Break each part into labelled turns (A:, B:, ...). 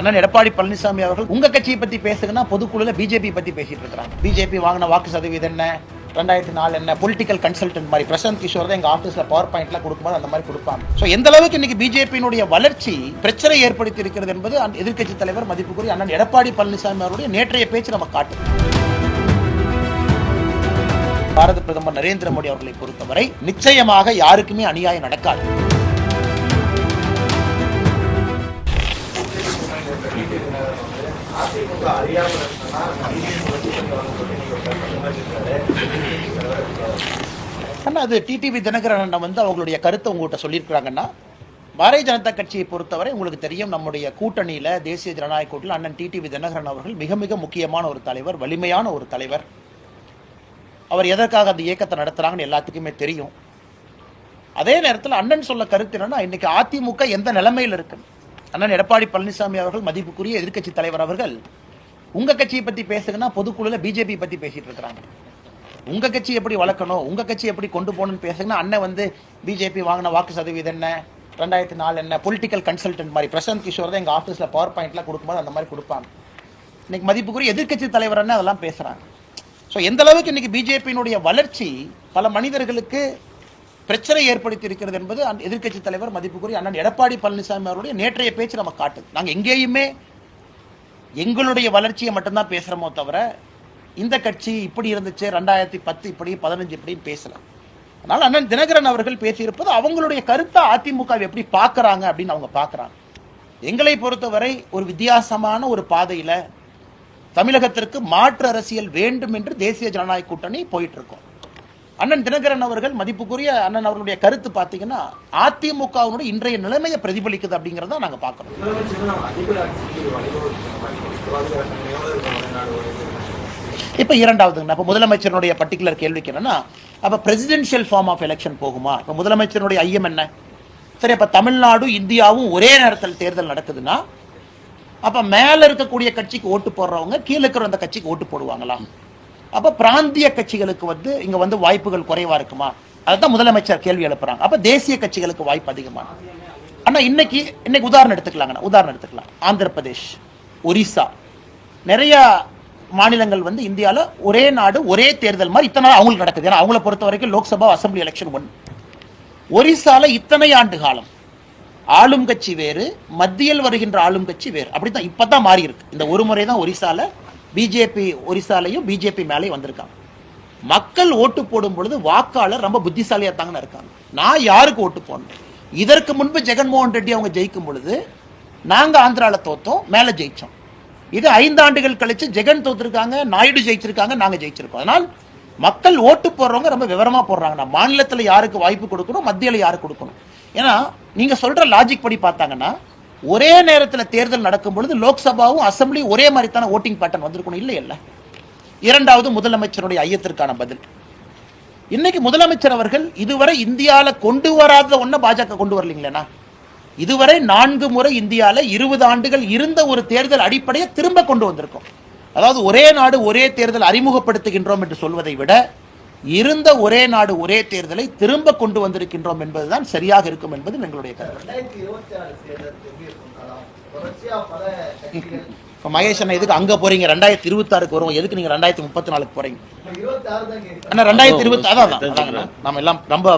A: அண்ணன் எடப்பாடி பழனிசாமி அவர்கள் உங்க கட்சியை பத்தி பேசுங்கன்னா பொதுக்குழுல பிஜேபி பத்தி பேசிட்டு இருக்கிறாங்க. பிஜேபி வாங்கின வாக்கு சதவீதம் என்ன? ரெண்டாயிரத்தி நாலு என்ன? பொலிட்டிக்கல் கன்சல்டன்ட் மாதிரி. பிரசாந்த் கிஷோர் தான் எங்க ஆஃபீஸ்ல பவர் பாயிண்ட்லாம் கொடுக்கும்போது அந்த மாதிரி கொடுப்பாங்க. ஸோ எந்த அளவுக்கு இன்னைக்கு பிஜேபியினுடைய வளர்ச்சி பிரச்சனை ஏற்படுத்தி இருக்கிறது என்பது அந்த எதிர்க்கட்சி தலைவர் மதிப்புக்குரிய அண்ணன் எடப்பாடி பழனிசாமி அவருடைய நேற்றைய பேச்சு நம்ம காட்டும் பாரத பிரதமர் நரேந்திர மோடி அவர்களை பொறுத்தவரை நிச்சயமாக யாருக்குமே அநியாயம் நடக்காது. அண்ணா அது டிடிவி தினகரன் அண்ணன் வந்து அவங்களுடைய கருத்தை உங்கள்கிட்ட சொல்லியிருக்கிறாங்கன்னா பாரதிய ஜனதா கட்சியை பொறுத்தவரை உங்களுக்கு தெரியும் நம்முடைய கூட்டணியில் தேசிய ஜனநாயக கூட்டில் அண்ணன் டிடிவி தினகரன் அவர்கள் மிக மிக முக்கியமான ஒரு தலைவர் வலிமையான ஒரு தலைவர். அவர் எதற்காக அந்த இயக்கத்தை நடத்துகிறாங்கன்னு எல்லாத்துக்குமே தெரியும். அதே நேரத்தில் அண்ணன் சொல்ல கருத்து என்னன்னா இன்னைக்கு அதிமுக எந்த நிலைமையில் இருக்குன்னு. அண்ணன் எடப்பாடி பழனிசாமி அவர்கள் மதிப்புக்குரிய எதிர்க்கட்சி தலைவர் அவர்கள் உங்க கட்சியை பத்தி பேசுங்கன்னா பொதுக்குழுல பிஜேபி பத்தி பேசிட்டு இருக்கிறாங்க. உங்க கட்சி எப்படி வளர்க்கணும் உங்க கட்சி எப்படி கொண்டு போகணும்னு பேசுங்கன்னா அண்ணன் வந்து பிஜேபி வாங்கின வாக்கு சதவீதம் என்ன ரெண்டாயிரத்தி நாலு என்ன பொலிட்டிக்கல் கன்சல்டன்ட் மாதிரி. பிரசாந்த் கிஷோர் தான் எங்க ஆஃபீஸ்ல பவர் பாயிண்ட்லாம் கொடுக்கும்போது அந்த மாதிரி கொடுப்பாங்க. இன்னைக்கு மதிப்புக்குரிய எதிர்க்கட்சி தலைவர் என்ன அதெல்லாம் பேசுறாங்க. ஸோ எந்த அளவுக்கு இன்னைக்கு பிஜேபியினுடைய வளர்ச்சி பல மனிதர்களுக்கு பிரச்சனை ஏற்படுத்தி இருக்கிறது என்பது அந்த எதிர்க்கட்சி தலைவர் மதிப்புக்குரிய அண்ணன் எடப்பாடி பழனிசாமி அவருடைய நேற்றைய பேச்சு நம்ம காட்டுது. நாங்கள் எங்கேயுமே எங்களுடைய வளர்ச்சியை மட்டும்தான் பேசுகிறோமோ தவிர இந்த கட்சி இப்படி இருந்துச்சு ரெண்டாயிரத்தி பத்து இப்படி பதினஞ்சு இப்படின்னு பேசலாம் அதனால் அண்ணன் தினகரன் அவர்கள் பேசியிருப்பது அவங்களுடைய கருத்தை அதிமுக எப்படி பார்க்குறாங்க அப்படின்னு அவங்க பார்க்குறாங்க. எங்களை பொறுத்தவரை ஒரு வித்தியாசமான ஒரு பாதையில் தமிழகத்திற்கு மாற்று அரசியல் வேண்டும் என்று தேசிய ஜனநாயக கூட்டணி போயிட்டு இருக்கோம். அண்ணன் தினகரன் அவர்கள் மதிப்புக்குரிய அண்ணன் அவர்களுடைய கருத்து பார்த்தீங்கன்னா அதிமுகவினுடைய இன்றைய நிலைமையை பிரதிபலிக்குது அப்படிங்கிறத நாங்க பார்க்கறோம். இப்ப இரண்டாவதுங்க அப்ப முதலமைச்சருடைய பர்டிகுலர் கேள்விக்கு என்னன்னா அப்ப பிரசிடென்ஷியல் ஃபார்ம் ஆஃப் எலெக்ஷன் போகுமா? இப்ப முதலமைச்சருடைய ஐயம் என்ன? சரி அப்ப தமிழ்நாடு இந்தியாவும் ஒரே நேரத்தில் தேர்தல் நடக்குதுன்னா அப்ப மேல இருக்கக்கூடிய கட்சிக்கு ஓட்டு போடுறவங்க கீழே இருக்கிற அந்த கட்சிக்கு ஓட்டு போடுவாங்களா? அப்ப பிராந்திய கட்சிகளுக்கு வந்து இங்க வந்து வாய்ப்புகள் குறைவா இருக்குமா? அதுதான் முதலமைச்சர் கேள்வி எழுப்புறாங்க. அப்ப தேசிய கட்சிகளுக்கு வாய்ப்பு அதிகமான ஆனா இன்னைக்கு இன்னைக்கு உதாரணம் எடுத்துக்கலாங்கண்ணா உதாரணம் எடுத்துக்கலாம். ஆந்திர பிரதேஷ் ஒரிசா. நிறைய மாநிலங்கள் வந்து இந்தியாவில் ஒரே நாடு ஒரே தேர்தல் மாதிரி இத்தனை நாள் அவங்களுக்கு நடக்குது. ஏன்னா அவங்கள பொறுத்த வரைக்கும் லோக்சபா அசம்பிளி எலெக்ஷன் ஒன்று ஒரிசால இத்தனை ஆண்டு காலம் ஆளும் கட்சி வேறு மத்தியில் வருகின்ற ஆளும் கட்சி வேறு. அப்படித்தான் இப்பதான் மாறி இருக்கு. இந்த ஒரு முறை தான் ஒரிசால பிஜேபி ஒரிசாலையும் பிஜேபி மேலேயும் வந்திருக்காங்க. மக்கள் ஓட்டு போடும் பொழுது வாக்காளர் ரொம்ப புத்திசாலியாக தாங்கன்னு இருக்காங்க. நான் யாருக்கு ஓட்டு போடணும்? இதற்கு முன்பு ஜெகன்மோகன் ரெட்டி அவங்க ஜெயிக்கும் பொழுது நாங்கள் ஆந்திராவில் தோத்தோம் மேலே ஜெயித்தோம் இது ஐந்து ஆண்டுகள் ஜெகன் தோத்துருக்காங்க நாயுடு ஜெயிச்சிருக்காங்க நாங்கள் ஜெயிச்சிருக்கோம். அதனால் மக்கள் ஓட்டு போடுறவங்க ரொம்ப விவரமாக போடுறாங்க. நான் யாருக்கு வாய்ப்பு கொடுக்கணும் மத்தியில் யாருக்கு கொடுக்கணும்? ஏன்னா நீங்கள் சொல்கிற லாஜிக் படி பார்த்தாங்கன்னா ஒரே நேரத்துல தேர்தல் நடக்கும் பொழுது லோக்சபாவும் அசம்பிளி ஒரே மாதிரி ஓட்டிங் பேட்டர்ன் வந்திருக்கணும் இல்லை இல்லை. இரண்டாவது முதலமைச்சருடைய ஐயத்திற்கான பதில். இன்னைக்கு முதலமைச்சர் அவர்கள் இதுவரை இந்தியால கொண்டு வராத ஒன்றை பாஜக கொண்டு வரலீங்களேனா இதுவரை நான்கு முறை இந்தியால இருபது ஆண்டுகள் இருந்த ஒரு தேர்தல் அடிப்படையை திரும்ப கொண்டு வந்திருக்கோம். அதாவது ஒரே நாடு ஒரே தேர்தல் அறிமுகப்படுத்துகின்றோம் என்று சொல்வதை விட இருந்த ஒரே நாடு ஒரே தேர்தலை திரும்ப கொண்டு வந்திருக்கின்றோம் என்பதுதான் சரியாக இருக்கும் என்பது எங்களுடைய கருத்து.
B: இருபத்தி
A: இப்போ மகேஷ் அண்ணா எதுக்கு அங்க போறீங்க? ரெண்டாயிரத்தி இருபத்தாறுக்கு வரும் எதுக்கு நீங்க ரெண்டாயிரத்தி முப்பத்தி நாலுக்கு போறீங்க?
B: இருபத்தி
A: அண்ணா ரெண்டாயிரத்தி இருபத்தி அதான் நம்ம எல்லாம் ரொம்ப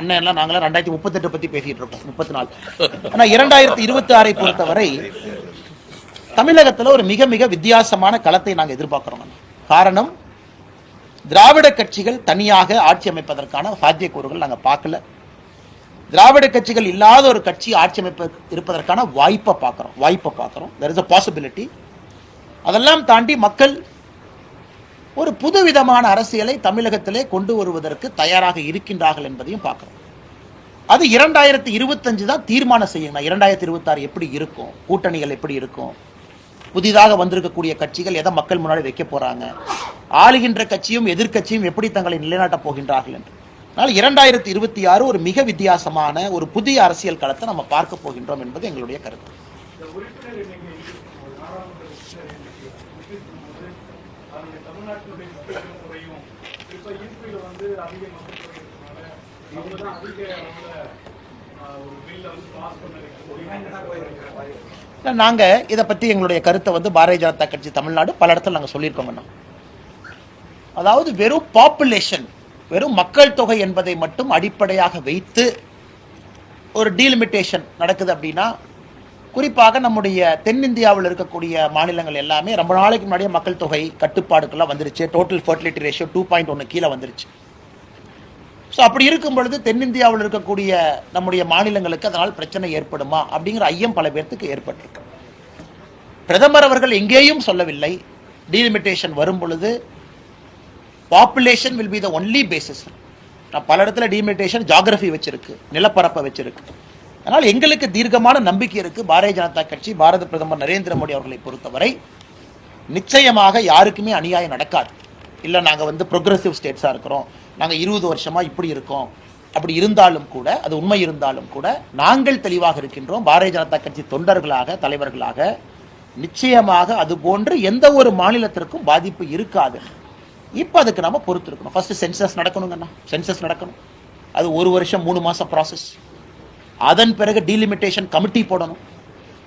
A: அண்ணன் எல்லாம் நாங்களாம் ரெண்டாயிரத்தி முப்பத்தெட்டு பத்தி பேசிட்டு இருக்கோம். முப்பத்தி நாலு. ஆனா இரண்டாயிரத்தி இருபத்தி ஆறை பொறுத்தவரை தமிழகத்துல ஒரு மிக மிக வித்தியாசமான களத்தை நாங்க எதிர்பார்க்கிறோம். காரணம் திராவிட கட்சிகள் தனியாக ஆட்சி அமைப்பதற்கான சாத்தியக்கூறுகள் நாங்கள் பார்க்கல. திராவிட கட்சிகள் இல்லாத ஒரு கட்சி ஆட்சி அமைப்ப இருப்பதற்கான வாய்ப்பை பார்க்குறோம். வாய்ப்பை பார்க்குறோம். தெர் இஸ் அ பாசிபிலிட்டி அதெல்லாம் தாண்டி மக்கள் ஒரு புதுவிதமான அரசியலை தமிழகத்திலே கொண்டு வருவதற்கு தயாராக இருக்கின்றார்கள் என்பதையும் பார்க்குறோம். அது இரண்டாயிரத்தி இருபத்தஞ்சு தான் தீர்மானம் செய்யணும் இரண்டாயிரத்தி இருபத்தாறு எப்படி இருக்கும்? கூட்டணிகள் எப்படி இருக்கும்? புதிதாக வந்திருக்கக்கூடிய கட்சிகள் எதை மக்கள் முன்னாடி வைக்க போகிறாங்க ஆளுகின்ற கட்சியும் எதிர்கட்சியும் எப்படி தங்களை நிலைநாட்டப் போகின்றார்கள் என்று. அதனால் இரண்டாயிரத்தி இருபத்தி ஆறு ஒரு மிக வித்தியாசமான ஒரு புதிய அரசியல் களத்தை நம்ம பார்க்க போகின்றோம் என்பது எங்களுடைய கருத்து. நாங்க இதை பத்தி எங்களுடைய கருத்தை வந்து பாரதிய ஜனதா கட்சி தமிழ்நாடு பல இடத்துல நாங்க சொல்லியிருக்கோங்கண்ணா அதாவது வெறும் பாப்புலேஷன் வெறும் மக்கள் தொகை என்பதை மட்டும் அடிப்படையாக வைத்து ஒரு டீலிமிட்டேஷன் நடக்குது அப்படின்னா குறிப்பாக நம்முடைய தென்னிந்தியாவில் இருக்கக்கூடிய மாநிலங்கள் எல்லாமே ரொம்ப நாளைக்கு முன்னாடியே மக்கள் தொகை கட்டுப்பாடுக்கெல்லாம் வந்துருச்சு. Total fertility ratio two point ஒன்று கீழே வந்துருச்சு. ஸோ அப்படி இருக்கும் பொழுது தென்னிந்தியாவில் இருக்கக்கூடிய நம்முடைய மாநிலங்களுக்கு அதனால் பிரச்சனை ஏற்படுமா? அப்படிங்கிற ஐயம் பல பேர்த்துக்கு ஏற்பட்டிருக்கு. பிரதமர் அவர்கள் எங்கேயும் சொல்லவில்லை. டீலிமிட்டேஷன் வரும் பொழுது population will be the only basis நான் பல இடத்துல டீலிமிட்டேஷன் ஜாகிரபி வச்சிருக்கு நிலப்பரப்பை வச்சிருக்கு. அதனால் எங்களுக்கு தீர்க்கமான நம்பிக்கை இருக்கு. பாரதிய ஜனதா கட்சி பாரத பிரதமர் நரேந்திர மோடி அவர்களை பொறுத்தவரை நிச்சயமாக யாருக்குமே அநியாயம் நடக்காது. இல்லை நாங்கள் வந்து ப்ரொக்ரெசிவ் ஸ்டேட்ஸாக இருக்கிறோம். நாங்கள் இருபது வருஷமாக இப்படி இருக்கோம். அப்படி இருந்தாலும் கூட அது உண்மை இருந்தாலும் கூட நாங்கள் தெளிவாக இருக்கின்றோம். பாரதிய ஜனதா கட்சி தொண்டர்களாக தலைவர்களாக நிச்சயமாக அது போன்று எந்த ஒரு மாநிலத்திற்கும் பாதிப்பு இருக்காது. இப்போ அதுக்கு நம்ம பொறுத்து இருக்கணும். சென்சஸ் நடக்கணுங்கண்ணா. சென்சஸ் நடக்கணும். அது ஒரு வருஷம் மூணு மாதம் ப்ராசஸ் அதன் பிறகு டீலிமிட்டேஷன் கமிட்டி போடணும்.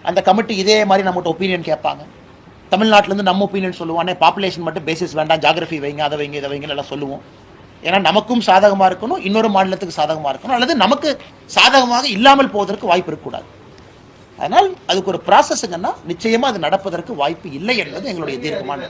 A: அந்த கமிட்டி இதே மாதிரி நம்மகிட்ட ஒப்பீனியன் கேட்பாங்க. தமிழ்நாட்டிலேருந்து நம்ம ஒப்பீனியன் சொல்லுவோம். ஆனால் பாப்புலேஷன் மட்டும் பேசிஸ் வேண்டாம். ஜாகிரஃபி வைங்க அதை வைங்க இதை வைங்க எல்லாம் சொல்லுவோம். ஏன்னா நமக்கும் சாதகமாக இருக்கணும். இன்னொரு மாநிலத்துக்கு சாதகமாக இருக்கணும். அல்லது நமக்கு சாதகமாக இல்லாமல் போவதற்கு வாய்ப்பு இருக்கக்கூடாது. அதனால் அதுக்கு ஒரு ப்ராசஸ்ங்கன்னா நிச்சயமாக அது நடப்பதற்கு வாய்ப்பு இல்லை என்பது எங்களுடைய தீர்க்கமான